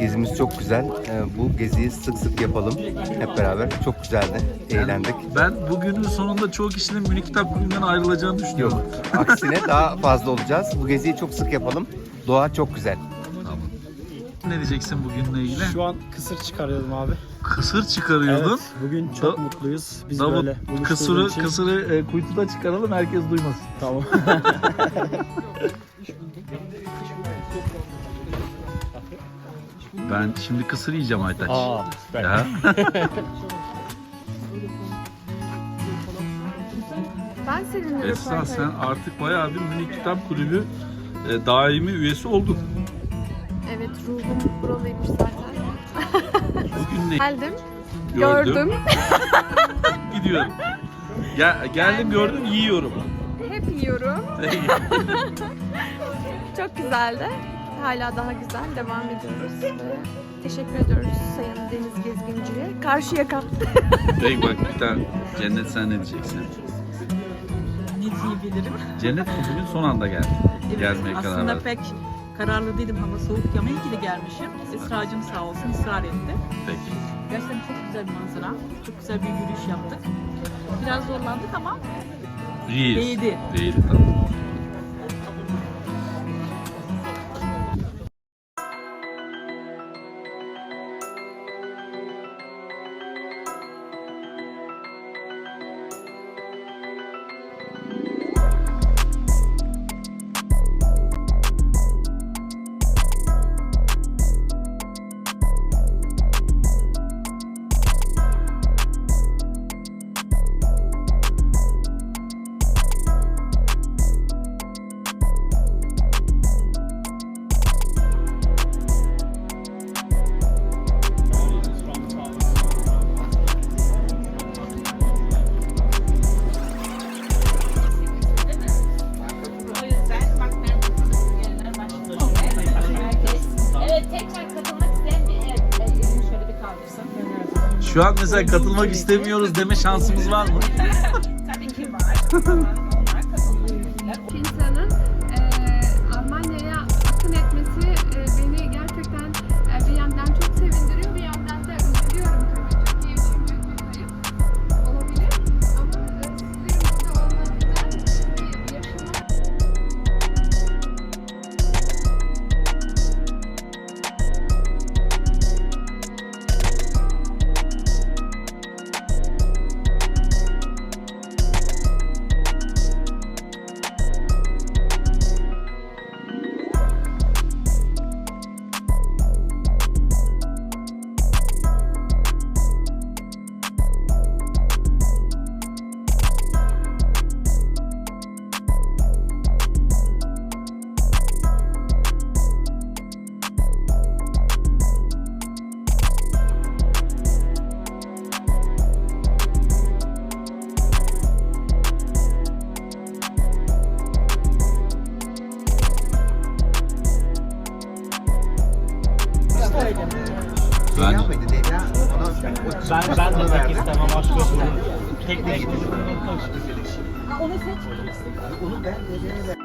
Gezimiz çok güzel. Ee, Bu geziyi sık sık yapalım hep beraber. Çok güzeldi. Eğlendik. Ben bugünün sonunda çoğu kişinin Münih Kitap Kulübü'nden ayrılacağını düşünüyorum. Yok. Aksine daha fazla olacağız. Bu geziyi çok sık yapalım. Doğa çok güzel. Tamam. Ne diyeceksin bugünle ilgili? Şu an kısır çıkarıyordum abi. Kısır çıkarıyordun. Evet, bugün çok Da- mutluyuz. Biz Davut böyle kısırı, için- kısırı e, kuytuda çıkaralım herkes duymasın. Tamam. Ben şimdi kısır yiyeceğim Aytaç. Aa, süper. Ya. Ben seninle Esra röportaj- sen artık bayağı bir Münih Kitap Kulübü e, daimi üyesi oldun. Evet ruhum buralıymış zaten. Bugün ne Geldim, gördüm, gördüm. gidiyorum. Gel, geldim gördüm yiyorum. Hep yiyorum. Çok güzeldi. Hala daha güzel. Devam ediyoruz. Ve teşekkür ediyoruz Sayın Deniz Gezginci'ye. Karşı yaka. Bey bak bir tane Cennet sen ne diyeceksin? ne diyebilirim? Cennet bugün son anda geldi. Evet, Gelmeye karar aslında verdi. pek kararlı değilim hava soğuk ama iyi ki de gelmişim. Esra'cığım sağ olsun ısrar etti. Peki. Gerçekten çok güzel bir manzara. Çok güzel bir yürüyüş yaptık. Biraz zorlandık ama İyiyiz. değdi. Değdi tabii. Şu an mesela katılmak istemiyoruz deme şansımız var mı? Tabii ki var. ben, ben de tek istemem aşk olsun. Tek tek. Onu seç.